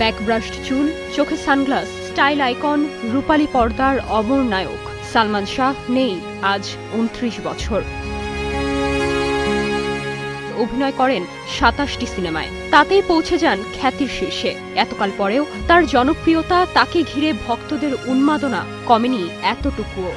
ব্যাকব্রাশড চুল, চোখে sunglass, style icon, রূপালী পর্দার অমর নায়ক। সালমান শাহ নেই আজ উনত্রিশ বছর। অভিনয় করেন সাতাশটি সিনেমায়। তাতেই পৌঁছে যান খ্যাতির শীর্ষে। এতকাল পরেও তার জনপ্রিয়তা তাকে ঘিরে ভক্তদের উন্মাদনা কমেনি এতটুকুও।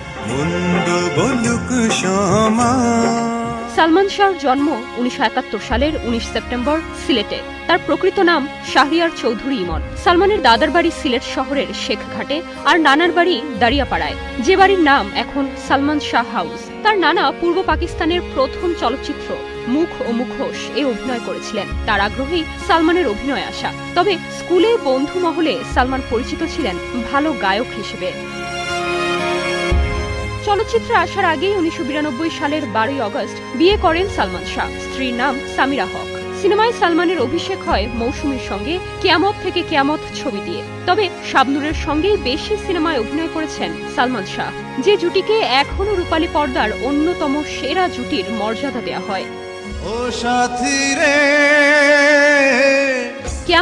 সালমান শাহর জন্ম উনিশশো সালের উনিশ সেপ্টেম্বর সিলেটে। তার প্রকৃত নাম শাহরিয়ার চৌধুরী ইমন। সালমানের দাদার বাড়ি সিলেট শহরের শেখঘাটে আর নানার বাড়ি দাঁড়িয়াপাড়ায়। যে বাড়ির নাম এখন সালমান শাহ হাউস। তার নানা পূর্ব পাকিস্তানের প্রথম চলচ্চিত্র মুখ ও মুখোশ এ অভিনয় করেছিলেন। তার আগ্রহেই সালমানের অভিনয় আসা। তবে স্কুলে বন্ধু মহলে সালমান পরিচিত ছিলেন ভালো গায়ক হিসেবে। চলচ্চিত্রে আসার আগেই উনিশশো বিরানব্বই সালের বারোই অগস্ট বিয়ে করেন সালমান শাহ। স্ত্রীর নাম সামিরা হক। সিনেমায় সালমানের অভিষেক হয় মৌসুমীর সঙ্গে কেয়ামত থেকে কেয়ামত ছবি দিয়ে। তবে শাবনুরের সঙ্গেই বেশি সিনেমায় অভিনয় করেছেন সালমান শাহ। যে জুটিকে এখনও রূপালী পর্দার অন্যতম সেরা জুটির মর্যাদা দেওয়া হয়। ও সাথী রে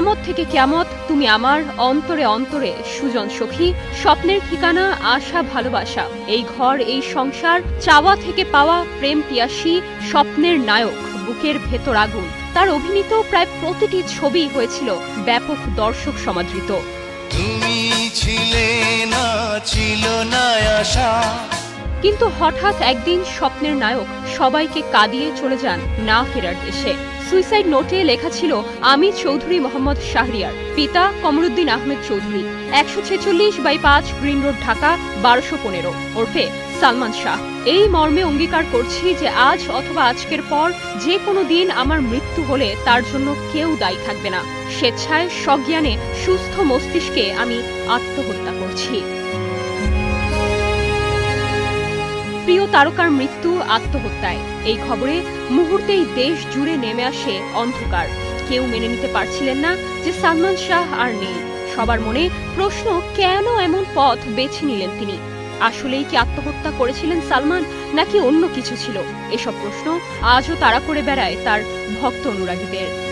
কেয়ামত থেকে কেয়ামত তুমি আমার অন্তরে অন্তরে, সুজন সখী, স্বপ্নের ঠিকানা, আশা, ভালোবাসা। এই ঘর, এই সংসার, চাওয়া থেকে পাওয়া প্রেম পিয়াসী, স্বপ্নের নায়ক, বুকের ভেতর আগুন। তার অভিনীত প্রায় প্রতিটি ছবি হয়েছিল ব্যাপক দর্শক সমাদৃত। তুমি ছিলে না ছিল কিন্তু হঠাৎ একদিন স্বপ্নের নায়ক সবাইকে কাঁদিয়ে চলে যান না ফেরার দেশে। সুইসাইড নোটে লেখা ছিল, আমি চৌধুরী মোহাম্মদ শাহরিয়ার, পিতা কমরুদ্দিন আহমেদ চৌধুরী, একশো ছেচল্লিশ বাই পাঁচ গ্রিন রোড ঢাকা, বারোশো পনেরো, ওরফে সালমান শাহ। এই মর্মে অঙ্গীকার করছি যে আজ অথবা আজকের পর যে কোনো দিন আমার মৃত্যু হলে তার জন্য কেউ দায়ী থাকবে না। স্বেচ্ছায় সজ্ঞানে সুস্থ মস্তিষ্কে আমি আত্মহত্যা করছি। প্রিয় তারকার মৃত্যু আত্মহত্যায়। এই খবরে মুহূর্তেই দেশ জুড়ে নেমে আসে অন্ধকার। কেউ মেনে নিতে পারছিলেন না যে সালমান শাহ আর নেই। সবার মনে প্রশ্ন, কেন এমন পথ বেছে নিলেন তিনি? আসলেই কি আত্মহত্যা করেছিলেন সালমান, নাকি অন্য কিছু ছিল? এসব প্রশ্ন আজও তাড়া করে বেড়ায় তার ভক্ত অনুরাগীদের।